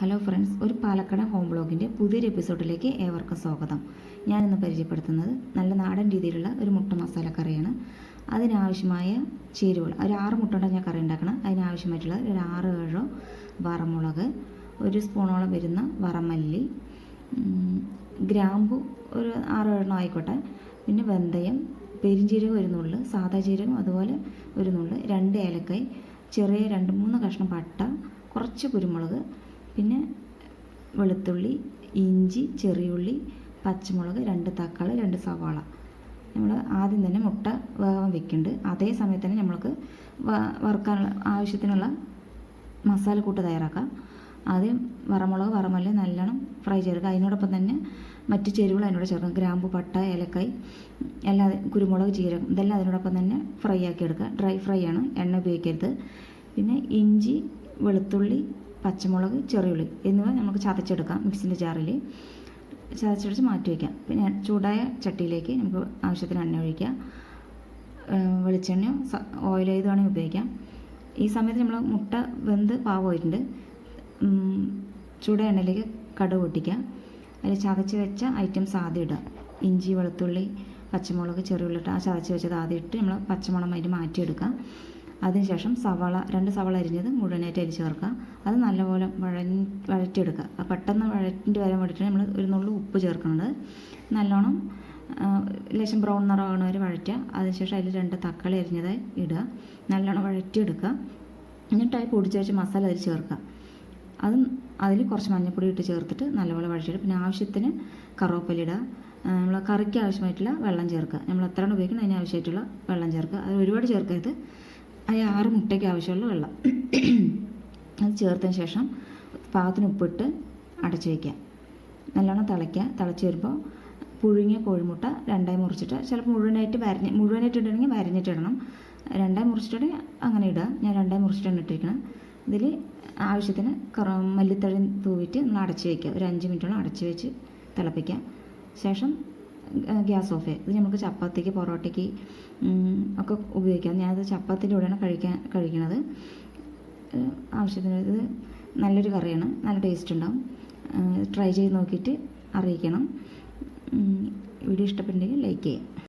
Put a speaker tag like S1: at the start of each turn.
S1: Hello friends ഒരു പാലക്കട home ബ്ലോഗിന്റെ പുതിയൊരു എപ്പിസോഡിലേക്ക് ഏവർക്കും സ്വാഗതം. ഞാനിന്ന് പരിചയപ്പെടുത്തുന്നത് നല്ല നാടൻ രീതിയിലുള്ള ഒരു മുട്ട മസാല കറിയാണ്. അതിനാവശ്യമായ ചേരുവകൾ ഒരു ആറ് മുട്ട ഞാൻ കറി ഉണ്ടാക്കണം. അതിനാവശ്യമായിട്ടുള്ള ഒരു ആറ് ഏഴോ വറമുളക് ഒരു സ്പൂണോളം വരുന്ന വറമല്ലി ഗ്രാമ്പു ഒരു ആറ് ഏഴെണ്ണം ആയിക്കോട്ടെ. പിന്നെ വെന്തയം പെരിഞ്ചീരകം ഒരു നുള്ള് സാദാ ജീരകം അതുപോലെ ഒരു നുള്ളു രണ്ട് ഏലക്കായ് ചെറിയ രണ്ട് മൂന്ന് കഷ്ണം പട്ട കുറച്ച് കുരുമുളക് പിന്നെ വെളുത്തുള്ളി ഇഞ്ചി ചെറിയുള്ളി പച്ചമുളക് രണ്ട് തക്കാളി രണ്ട് സവാള. നമ്മൾ ആദ്യം തന്നെ മുട്ട വേവാൻ വെക്കുന്നുണ്ട്. അതേ സമയത്ത് തന്നെ നമ്മൾക്ക് വറുക്കാനുള്ള ആവശ്യത്തിനുള്ള മസാലക്കൂട്ട് തയ്യാറാക്കാം. ആദ്യം വറമുളക് വറമല്ലി നല്ലോണം ഫ്രൈ ചെയ്തെടുക്കുക. അതിനോടൊപ്പം തന്നെ മറ്റ് ചേരുവകൾ അതിനോട് ചേർക്കാം. ഗ്രാമ്പു പട്ട ഏലക്കായ് എല്ലാ കുരുമുളക് ജീരകം ഇതെല്ലാം അതിനോടൊപ്പം തന്നെ ഫ്രൈ ആക്കി എടുക്കുക. ഡ്രൈ ഫ്രൈ ആണ്. എണ്ണ ഉപയോഗിക്കരുത്. പിന്നെ ഇഞ്ചി വെളുത്തുള്ളി പച്ചമുളക് ചെറിയുള്ളി എന്നിവ നമുക്ക് ചതച്ചെടുക്കാം മിക്സിന്റെ ജാറിൽ. ചതച്ചടിച്ച് മാറ്റി വയ്ക്കാം. പിന്നെ ചൂടായ ചട്ടിയിലേക്ക് നമുക്ക് ആവശ്യത്തിന് എണ്ണ ഒഴിക്കാം. വെളിച്ചെണ്ണയോ ഓയിലോ ഇത് വേണമെങ്കിൽ ഉപയോഗിക്കാം. ഈ സമയത്ത് നമ്മൾ മുട്ട വെന്ത് പാവമായിട്ടുണ്ട് ചൂട എണ്ണയിലേക്ക് കടുക് പൊട്ടിക്കുക അതിൽ ചതച്ച് വെച്ച ഐറ്റംസ് ആദ്യം ഇടുക. ഇഞ്ചി വെളുത്തുള്ളി പച്ചമുളക് ചെറിയുള്ളി ഇട്ട് ആ ചതച്ച് വെച്ചത് ആദ്യം ഇട്ട് നമ്മൾ പച്ചമുളക് അതിന് മാറ്റിയെടുക്കുക അതിനുശേഷം സവാള രണ്ട് സവാള അരിഞ്ഞത് മുഴുവനായിട്ട് അരിച്ച് ചേർക്കുക. അത് നല്ലപോലെ വഴ വഴറ്റിയെടുക്കുക. പെട്ടെന്ന് വഴറ്റി വരാൻ വേണ്ടിയിട്ട് നമ്മൾ ഒരു നുള്ളു ഉപ്പ് ചേർക്കുന്നത്. നല്ലോണം ലേശം ബ്രൗൺ നിറമാകണ വരെ വഴറ്റുക. അതിനുശേഷം അതിൽ രണ്ട് തക്കാളി അരിഞ്ഞത് ഇടുക. നല്ലോണം വഴറ്റിയെടുക്കുക. എന്നിട്ട് അതിൽ പൊടിച്ച് വെച്ച് മസാല അതിൽ ചേർക്കുക. അതും അതിൽ കുറച്ച് മഞ്ഞൾപ്പൊടി ഇട്ട് ചേർത്തിട്ട് നല്ലപോലെ വഴറ്റിയിട്ട് പിന്നെ ആവശ്യത്തിന് കറുവപ്പല ഇടുക. നമ്മൾ കറിക്ക് ആവശ്യമായിട്ടുള്ള വെള്ളം ചേർക്കുക. നമ്മൾ എത്രയാണ് ഉപയോഗിക്കുന്നത്? അതിന് ആവശ്യമായിട്ടുള്ള വെള്ളം ചേർക്കുക. അത് ഒരുപാട് ചേർക്കരുത്. അത് ആറ് മുട്ടയ്ക്ക് ആവശ്യമുള്ള വെള്ളം. ചേർത്തതിന് ശേഷം പാകത്തിന് ഉപ്പിട്ട് അടച്ചു വയ്ക്കുക. നല്ലോണം തിളയ്ക്കുക. തിളച്ച് വരുമ്പോൾ പുഴുങ്ങിയ കോഴിമുട്ട രണ്ടായി മുറിച്ചിട്ട് ചിലപ്പോൾ മുഴുവനായിട്ട് വരഞ്ഞ് മുഴുവനായിട്ട് ഇടണമെങ്കിൽ വരഞ്ഞിട്ടിടണം രണ്ടായി മുറിച്ചിട്ടുണ്ടെങ്കിൽ അങ്ങനെ ഇടുക. ഞാൻ രണ്ടായി മുറിച്ചിട്ടാണ് ഇട്ടിരിക്കുന്നത് ഇതിൽ ആവശ്യത്തിന് കറ മല്ലിത്തഴി തൂവിട്ട് നമ്മൾ അടച്ച് വയ്ക്കുക. ഒരു അഞ്ച് മിനിറ്റോളം അടച്ച് വെച്ച് തിളപ്പിക്കുക. ശേഷം ഗ്യാസ് ഓഫ് ചെയ്യുക. ഇത് നമുക്ക് ചപ്പാത്തിക്ക് പൊറോട്ടയ്ക്ക് ഒക്കെ ഉപയോഗിക്കാം. ഞാനത് ചപ്പാത്തിന്റെ കൂടെയാണ് കഴിക്കാൻ കഴിക്കുന്നത് ആവശ്യത്തിന് ഇത് നല്ലൊരു കറിയാണ്. നല്ല ടേസ്റ്റ് ഉണ്ടാവും. ട്രൈ ചെയ്ത് നോക്കിയിട്ട് അറിയിക്കണം. വീഡിയോ ഇഷ്ടപ്പെട്ടുണ്ടെങ്കിൽ ലൈക്ക് ചെയ്യുക.